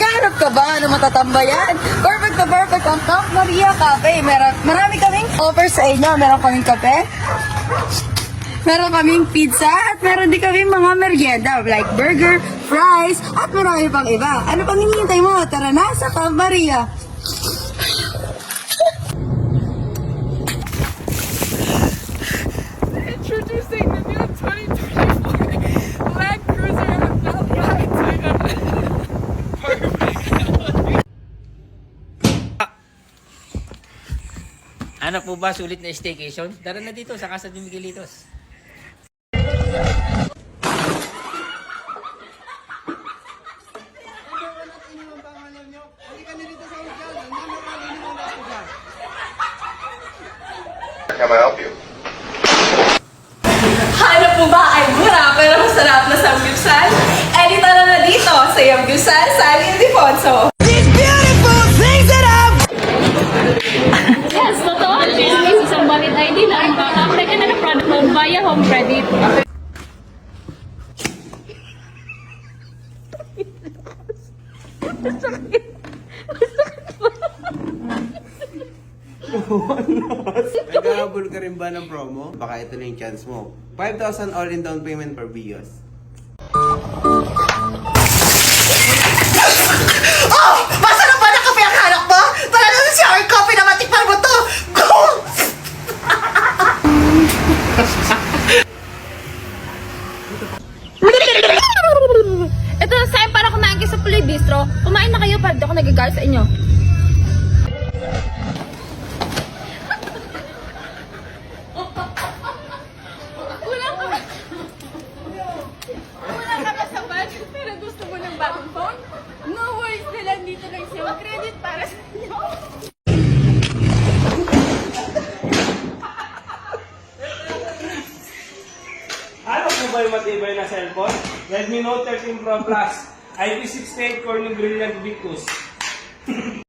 ka ba? Ano matatambayan? Perfect na perfect ang Camp Maria Cafe. Meron, marami kaming offer sa inyo. Meron kaming kape. Meron kaming pizza at meron din kaming mga merienda like burger, fries, at marami pang iba. Ano pang hinihintay mo? Tara na sa Camp Maria. Ano po ba sulit na staycation? Tara na dito sa Casa de Miguelitos. Can I help you? Hanap mo ba ay mura pero masarap na samgyupsal? Eh di tara na dito sa Yamgyupsal San Ildefonso. Yes, ID na makaka-apply ka na ng product mo via home credit. Naghahabol ka rin ba ng promo? Baka ito na yung chance mo. 5,000 all in down payment per Bios. Ito, saan para kumain kayo sa Puloy Bistro? Kumain na kayo para di ako nagagalit inyo. Wala ka ba? Ka ba sa budget pero gusto mo ng bagong? No worries na lang dito na credit para sa inyo. Ba yung matibay na cellphone? Redmi Note 13 Pro Plus. IP68 core ng Brilliant Victus.